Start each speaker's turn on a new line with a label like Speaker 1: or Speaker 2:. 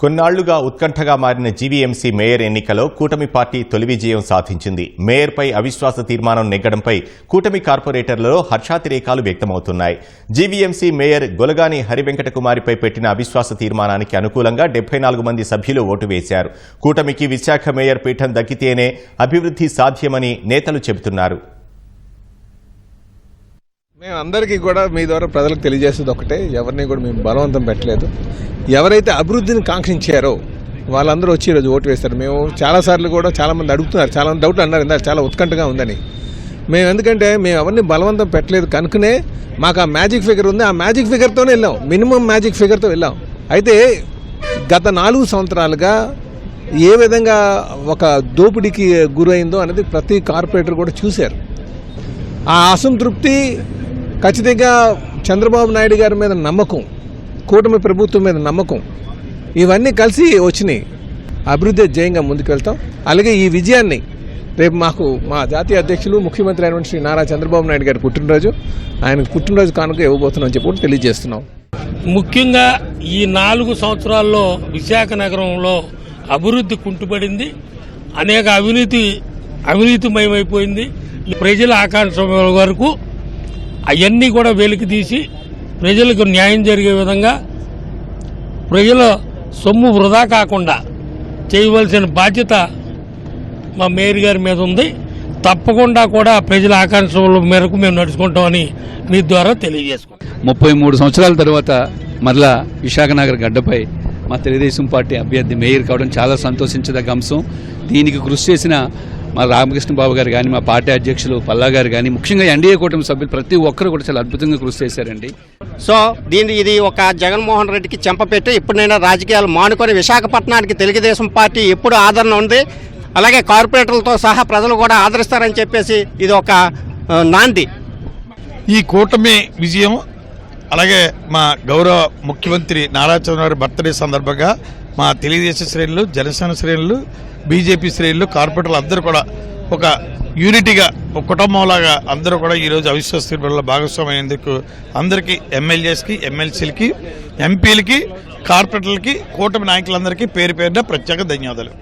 Speaker 1: కొన్నాళ్ళుగా ఉత్కంఠగా మారిన GVMC mayor ఎన్నికలో కూటమి పార్టీ తొలి విజయం సాధించింది. మేయర్పై అవిశ్వాస తీర్మానం నెగ్గడంపై కూటమి కార్పొరేటర్లలో హర్షాతిరేకాలు వ్యక్తమవుతున్నాయి. జీవీఎంసీ మేయర్ గొలగాని హరివెంకట కుమారిపై పెట్టిన అవిశ్వాస తీర్మానానికి అనుకూలంగా డెబ్బై నాలుగు మంది సభ్యులు ఓటు వేశారు. కూటమికి విశాఖ మేయర్ పీఠం దక్కితేనే అభివృద్ధి సాధ్యమని నేతలు చెబుతున్నారు.
Speaker 2: మేము అందరికీ కూడా మీ ద్వారా ప్రజలకు తెలియజేసేది ఒకటే ఎవరిని కూడా మేము బలవంతం పెట్టలేదు. ఎవరైతే అభివృద్ధిని కాంక్షించారో వాళ్ళందరూ వచ్చి ఈరోజు ఓటు వేస్తారు మేము చాలాసార్లు కూడా చాలామంది అడుగుతున్నారు చాలా డౌట్లు అన్నారు ఇందాక చాలా ఉత్కంఠగా ఉందని. మేము ఎందుకంటే మేము ఎవరిని బలవంతం పెట్టలేదు. కనుకనే మాకు ఆ మ్యాజిక్ ఫిగర్ ఉంది. ఆ మ్యాజిక్ ఫిగర్తోనే వెళ్ళాం. మినిమం మ్యాజిక్ ఫిగర్తో వెళ్ళాం. అయితే గత నాలుగు సంవత్సరాలుగా ఏ విధంగా ఒక దోపిడీకి గురైందో అనేది ప్రతి కార్పొరేటర్ కూడా చూశారు. ఆ అసంతృప్తి ఖచ్చితంగా చంద్రబాబు నాయుడు గారి మీద నమ్మకం కూటమి ప్రభుత్వం మీద నమ్మకం ఇవన్నీ కలిసి వచ్చినాయి. అభివృద్ధి జయంగా ముందుకు వెళ్తాం. అలాగే ఈ విజయాన్ని రేపు మాకు మా జాతీయ అధ్యక్షులు ముఖ్యమంత్రి అయినటువంటి శ్రీ నారా చంద్రబాబు నాయుడు గారి పుట్టినరోజు. ఆయనకు పుట్టినరోజు కానుక ఇవ్వబోతున్నాం చెప్పి తెలియజేస్తున్నాం.
Speaker 3: ముఖ్యంగా ఈ నాలుగు సంవత్సరాల్లో విశాఖ నగరంలో అభివృద్ధి కుంటుపడింది. అనేక అవినీతి అవినీతిమయమైపోయింది. ప్రజల ఆకాంక్ష వరకు అవన్నీ కూడా వెలికి తీసి ప్రజలకు న్యాయం జరిగే విధంగా ప్రజల సొమ్ము వృధా కాకుండా చేయవలసిన బాధ్యత మా మేయర్ గారి మీద ఉంది. తప్పకుండా కూడా ప్రజల ఆకాంక్షల మేరకు మేము నడుచుకుంటామని మీ ద్వారా తెలియజేసుకుంటాం
Speaker 4: ముప్పై మూడు సంవత్సరాల తర్వాత మరలా విశాఖనగర్ గడ్డపై మా తెలుగుదేశం పార్టీ అభ్యర్థి మేయర్ కావడం చాలా సంతోషించదగ్గ అంశం. దీనికి కృషి చేసిన మా రామకృష్ణ బాబు గారు కానీ మా పార్టీ అధ్యక్షులు పల్లా గారు కానీ ముఖ్యంగా ఎన్డీఏ కూటమి సభ్యులు ప్రతి ఒక్కరు కూడా చాలా అద్భుతంగా కృషి చేశారండి.
Speaker 5: సో దీని ఇది ఒక జగన్మోహన్ రెడ్డికి చెంపపెట్టి ఇప్పుడైనా రాజకీయాలు మానుకొని విశాఖపట్నానికి తెలుగుదేశం పార్టీ ఎప్పుడు ఆదరణ ఉంది అలాగే కార్పొరేటర్లతో సహా ప్రజలు కూడా ఆదరిస్తారని చెప్పేసి ఇది ఒక నాంది.
Speaker 6: ఈ కూటమి విజయం అలాగే మా గౌరవ ముఖ్యమంత్రి నారా చంద్రబాబు బర్త్డే సందర్భంగా మా తెలుగుదేశం శ్రేణులు జనసేన శ్రేణులు బీజేపీ శ్రేణులు కార్పొరేటర్లు అందరూ కూడా ఒక యూనిటీగా ఒక కుటుంబంలాగా అందరూ కూడా ఈరోజు అవిశ్వాస తీర్మానంలో భాగస్వామయ్యేందుకు అందరికీ ఎమ్మెల్యేస్కి ఎమ్మెల్సీలకి ఎంపీలకి కార్పొరేటర్లకి కూటమి నాయకులందరికీ పేరు పేరున ప్రత్యేక ధన్యవాదాలు.